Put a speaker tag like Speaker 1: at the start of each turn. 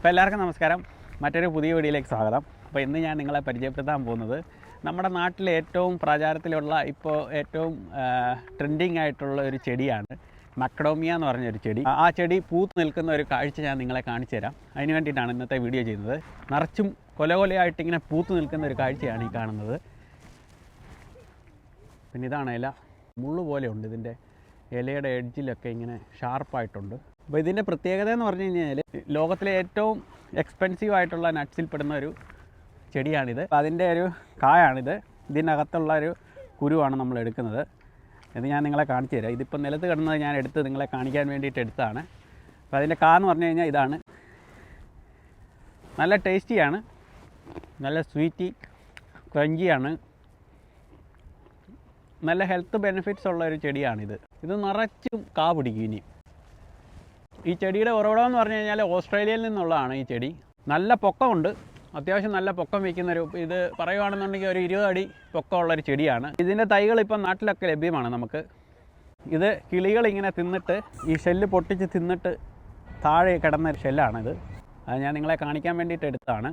Speaker 1: അപ്പോൾ എല്ലാവർക്കും നമസ്കാരം. മറ്റൊരു പുതിയ വീഡിയോയിലേക്ക് സ്വാഗതം. അപ്പോൾ ഇന്ന് ഞാൻ നിങ്ങളെ പരിചയപ്പെടുത്താൻ പോകുന്നത് നമ്മുടെ നാട്ടിലെ ഏറ്റവും പ്രചാരത്തിലുള്ള ഇപ്പോൾ ഏറ്റവും ട്രെൻഡിങ് ആയിട്ടുള്ള ഒരു ചെടിയാണ് മക്ഡോമിയ എന്ന് പറഞ്ഞൊരു ചെടി. ആ ചെടി പൂത്ത് നിൽക്കുന്ന ഒരു കാഴ്ച ഞാൻ നിങ്ങളെ കാണിച്ചു തരാം. അതിന് വേണ്ടിയിട്ടാണ് ഇന്നത്തെ വീഡിയോ ചെയ്യുന്നത്. നിറച്ചും കൊല കൊലയായിട്ട് ഇങ്ങനെ പൂത്ത് നിൽക്കുന്ന ഒരു കാഴ്ചയാണ് ഈ കാണുന്നത്. പിന്നെ ഇതാണ് ഇല. മുള്ളു പോലെ ഉണ്ട് ഇതിന്റെ. ഇലയുടെ എഡ്ജിലൊക്കെ ഇങ്ങനെ ഷാർപ്പായിട്ടുണ്ട്. അപ്പോൾ ഇതിന്റെ പ്രത്യേകത എന്ന് പറഞ്ഞു കഴിഞ്ഞാൽ ലോകത്തിലെ ഏറ്റവും എക്സ്പെൻസീവ് ആയിട്ടുള്ള നട്ട്സിൽ പെടുന്ന ഒരു ചെടിയാണിത്. അതിന്റെ ഒരു കായാണിത്. ഇതിനകത്തുള്ള ഒരു കുരുവാണ് നമ്മൾ എടുക്കുന്നത്. ഇത് ഞാൻ നിങ്ങളെ കാണിച്ചു തരാം. ഇതിപ്പോൾ നിലത്ത് കിടന്നത് ഞാൻ എടുത്ത് നിങ്ങളെ കാണിക്കാൻ വേണ്ടിയിട്ട് എടുത്തതാണ്. അപ്പോൾ അതിന്റെ കാ എന്ന് പറഞ്ഞു കഴിഞ്ഞാൽ ഇതാണ്. നല്ല ടേസ്റ്റിയാണ്. നല്ല സ്വീറ്റി ക്രഞ്ചിയാണ്. നല്ല ഹെൽത്ത് ബെനിഫിറ്റ്സ് ഉള്ള ഒരു ചെടിയാണിത്. ഇത് നിറച്ചും കാ പിടിക്കും ഇനി. ഈ ചെടിയുടെ ഉറവിടം എന്ന് പറഞ്ഞു കഴിഞ്ഞാൽ ഓസ്ട്രേലിയയിൽ നിന്നുള്ളതാണ് ഈ ചെടി. നല്ല പൊക്കമുണ്ട്. അത്യാവശ്യം നല്ല പൊക്കം വയ്ക്കുന്ന ഒരു ഇത് പറയുകയാണെന്നുണ്ടെങ്കിൽ ഒരു ഇരുപത് അടി പൊക്കമുള്ള ഒരു ചെടിയാണ്. ഇതിന്റെ തൈകൾ ഇപ്പം നാട്ടിലൊക്കെ ലഭ്യമാണ് നമുക്ക്. ഇത് കിളികൾ ഇങ്ങനെ തിന്നിട്ട് ഈ ഷെല്ല് പൊട്ടിച്ച് തിന്നിട്ട് താഴെ കിടന്ന ഒരു ഷെല്ലാണിത്. അത് ഞാൻ നിങ്ങളെ കാണിക്കാൻ വേണ്ടിയിട്ട് എടുത്തതാണ്.